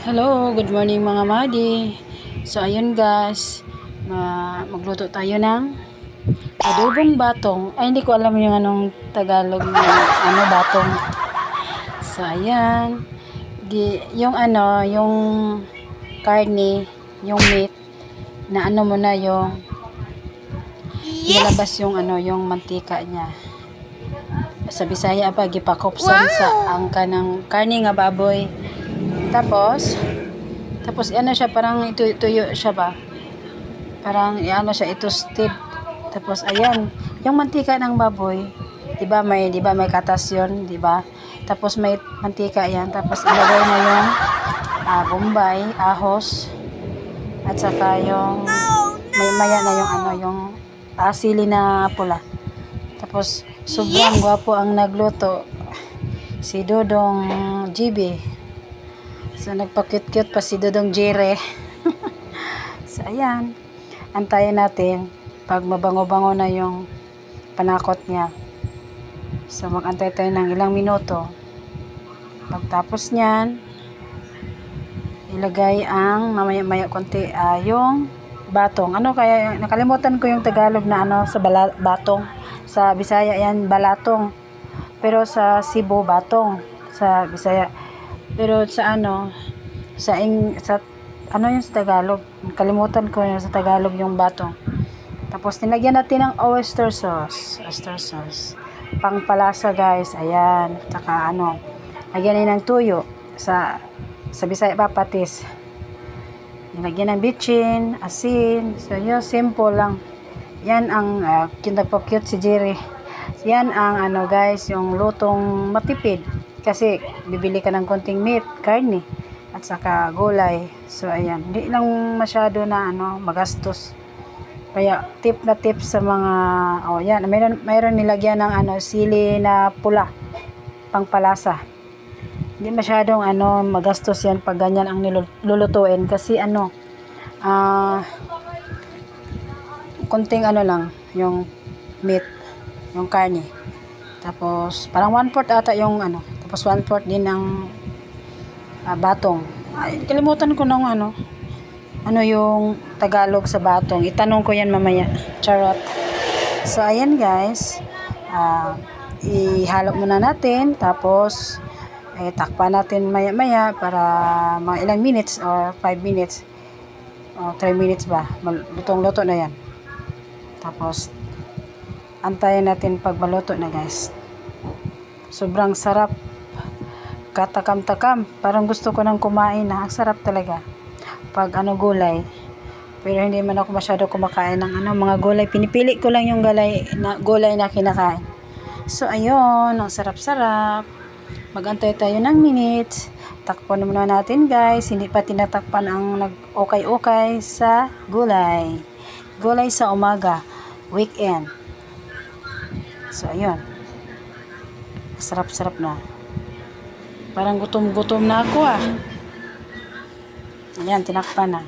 Hello, good morning mga madi. So ayun guys, ma magluto tayo ng adobong batong. Ay hindi ko alam yung anong Tagalog na ano batong. So ayan, di, yung ano, yung karne, yung meat na ano mo na yung nilabas yung ano, yung mantika niya. Sa Bisaya pa gipakopsan sa angka ng karne nga baboy. Tapos, tapos ano siya, parang ito, tuyo siya ba? Parang ano siya, ito toasted. Tapos ayan, yung mantika ng baboy, 'di ba may 'di ba may katas 'yon, 'di ba? Tapos may mantika 'yan, tapos ilagay na yung ah, bombay, ahos, at saka yung may maya na yung ano, yung asili na pula. Tapos sobrang gwapo ang nagluto. Si Dodong GB. So, nagpa-cute-cute pa si Dodong Jere. so, ayan. Antayin natin pag mabango-bango na yung panakot niya. So, mag-antay tayo ng ilang minuto. Pagtapos niyan, ilagay ang mamaya-maya konti ah, yung batong. Ano kaya, nakalimutan ko yung Tagalog na ano sa bala, batong. Sa Bisaya yan, balatong. Pero sa Cebu, batong. Sa Bisaya. Pero sa ano, sa ing, sa ano yung sa Tagalog? Kalimutan ko yung sa Tagalog yung batong. Tapos nilagyan natin ng oyster sauce. Oyster sauce. Pangpalasa guys. Ayan. Tsaka ano, lagyan din ng tuyo. Sa sa Bisaya pa patis. Nilagyan ng bitchin, asin. So yun, simple lang. Yan ang uh, kinagpa-cute si Jerry. Yan ang ano guys, yung lutong matipid. Kasi bibili ka ng konting meat, karne, at saka gulay. So ayan, hindi lang masyado na ano, magastos. Kaya tip na tip sa mga oh yan, mayroon mayroon nilagyan ng ano sili na pula pangpalasa. Hindi masyadong ano magastos yan pag ganyan ang nilulutuin kasi ano ah konting ano lang yung meat, yung karne. Tapos parang one fourth ata yung ano, tapos one fourth din ng ah, batong. Ay, kalimutan ko nung ano, ano yung Tagalog sa batong. Itanong ko yan mamaya. Charot. So, ayan guys. Ah, ihalo muna natin. Tapos, eh, takpan natin maya-maya para mga ilang minutes or 5 minutes. O 3 minutes ba. Lutong-luto na yan. Tapos, antayin natin pag maluto na guys. Sobrang sarap. Katakam-takam. Parang gusto ko nang kumain na. Ang sarap talaga pag ano gulay. Pero hindi man ako masyado kumakain ng ano mga gulay. Pinipili ko lang yung gulay na gulay na kinakain. So ayun, ang sarap-sarap. Magantay tayo ng minutes. Takpan muna natin guys. Hindi pa tinatakpan ang nag-okay-okay sa gulay. Gulay sa umaga. Weekend. So ayun. Sarap-sarap na. Parang gutom-gutom na ako ah. Ayan, tinakpan na.